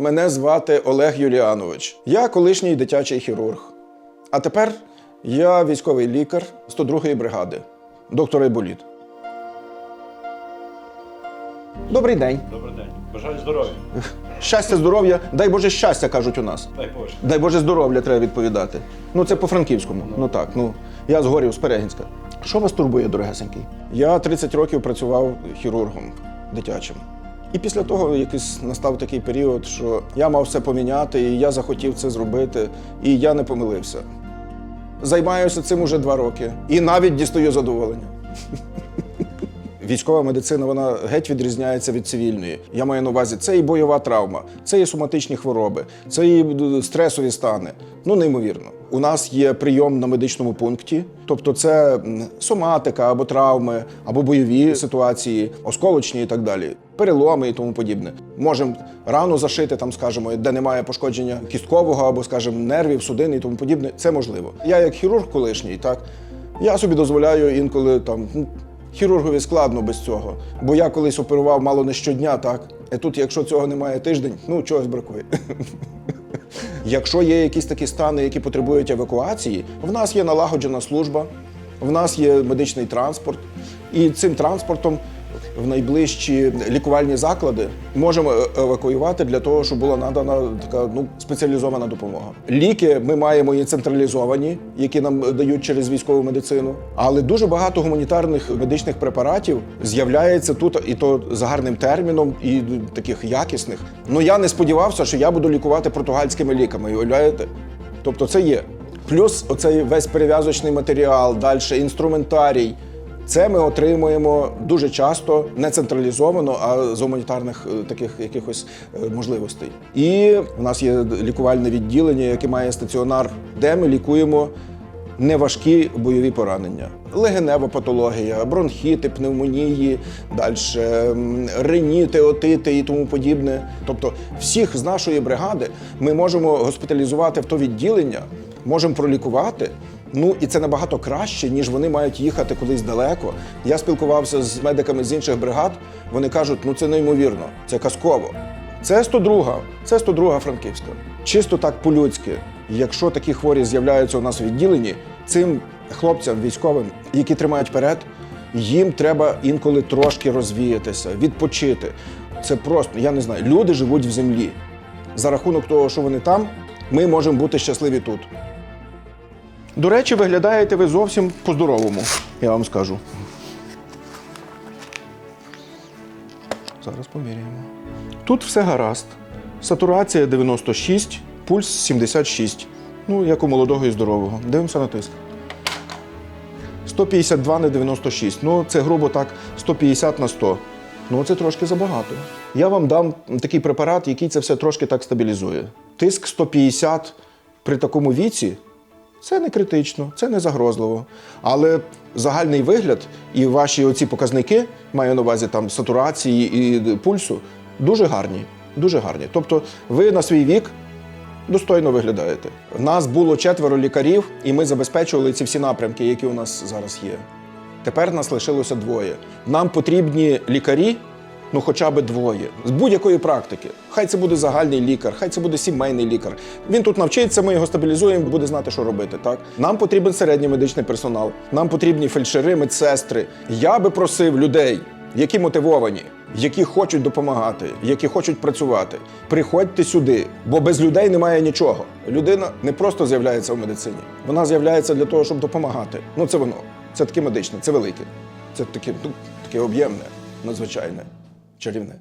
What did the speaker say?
Мене звати Олег Юліанович. Я колишній дитячий хірург. А тепер я військовий лікар 102-ї бригади, доктор Айболіт. Добрий день. Добрий день. Бажаю здоров'я. Щастя, здоров'я, дай Боже щастя, кажуть у нас. Дай Боже. Дай Боже здоров'я треба відповідати. Ну, це по-франківському. Ну так, ну я згорів з Перегінська. Що вас турбує, дорогесенький? Я 30 років працював хірургом дитячим. І після того якийсь настав такий період, що я мав все поміняти, і я захотів це зробити, і я не помилився. Займаюся цим уже два роки і навіть дістаю задоволення. Військова медицина вона геть відрізняється від цивільної. Я маю на увазі, це і бойова травма, це і соматичні хвороби, це і е, стресові стани. Ну неймовірно. У нас є прийом на медичному пункті, тобто це соматика або травми, або бойові ситуації, осколочні і так далі, переломи і тому подібне. Можемо рану зашити, там, скажімо, де немає пошкодження кісткового або, скажімо, нервів, судин і тому подібне. Це можливо. Я як хірург колишній, так я собі дозволяю інколи там. ну, Хірургові складно без цього, бо я колись оперував мало не щодня, так? А тут, якщо цього немає тиждень, ну чогось бракує. Якщо є якісь такі стани, які потребують евакуації, в нас є налагоджена служба, в нас є медичний транспорт, і цим транспортом в найближчі лікувальні заклади можемо е- евакуювати для того, щоб була надана така ну спеціалізована допомога. Ліки ми маємо і централізовані, які нам дають через військову медицину. Але дуже багато гуманітарних медичних препаратів з'являється тут, і то за гарним терміном, і таких якісних. Ну я не сподівався, що я буду лікувати португальськими ліками. Уявляєте? Тобто це є. Плюс оцей весь перев'язочний матеріал, далі інструментарій. Це ми отримуємо дуже часто не централізовано, а з гуманітарних е, таких якихось е, можливостей. І в нас є лікувальне відділення, яке має стаціонар, де ми лікуємо неважкі бойові поранення. Легенева патологія, бронхіти, пневмонії, далі реніти, отити і тому подібне. Тобто, всіх з нашої бригади ми можемо госпіталізувати в то відділення, можемо пролікувати. Ну і це набагато краще, ніж вони мають їхати кудись далеко. Я спілкувався з медиками з інших бригад. Вони кажуть, ну це неймовірно, це казково. Це 102, це 102 Франківська. Чисто так по-людськи. Якщо такі хворі з'являються у нас у відділенні, цим хлопцям військовим, які тримають перед, їм треба інколи трошки розвіятися, відпочити. Це просто, я не знаю, люди живуть в землі. За рахунок того, що вони там, ми можемо бути щасливі тут. До речі, виглядаєте ви зовсім по-здоровому, я вам скажу. Зараз поміряємо. Тут все гаразд. Сатурація 96, пульс 76. Ну, як у молодого і здорового. Дивимося на тиск. 152 на 96. Ну, це грубо так 150 на 100. Ну, це трошки забагато. Я вам дам такий препарат, який це все трошки так стабілізує. Тиск 150 при такому віці це не критично, це не загрозливо. Але загальний вигляд і ваші оці показники, маю на увазі там сатурації і пульсу, дуже гарні. Дуже гарні. Тобто, ви на свій вік достойно виглядаєте. У нас було четверо лікарів, і ми забезпечували ці всі напрямки, які у нас зараз є. Тепер нас лишилося двоє. Нам потрібні лікарі, ну хоча б двоє, з будь-якої практики. Хай це буде загальний лікар, хай це буде сімейний лікар. Він тут навчиться, ми його стабілізуємо, буде знати, що робити. Так нам потрібен середній медичний персонал, нам потрібні фельдшери, медсестри. Я би просив людей, які мотивовані, які хочуть допомагати, які хочуть працювати. Приходьте сюди, бо без людей немає нічого. Людина не просто з'являється в медицині, вона з'являється для того, щоб допомагати. Ну це воно. Це таке медичне, це велике, це таке, ну, таке об'ємне, надзвичайне, чарівне.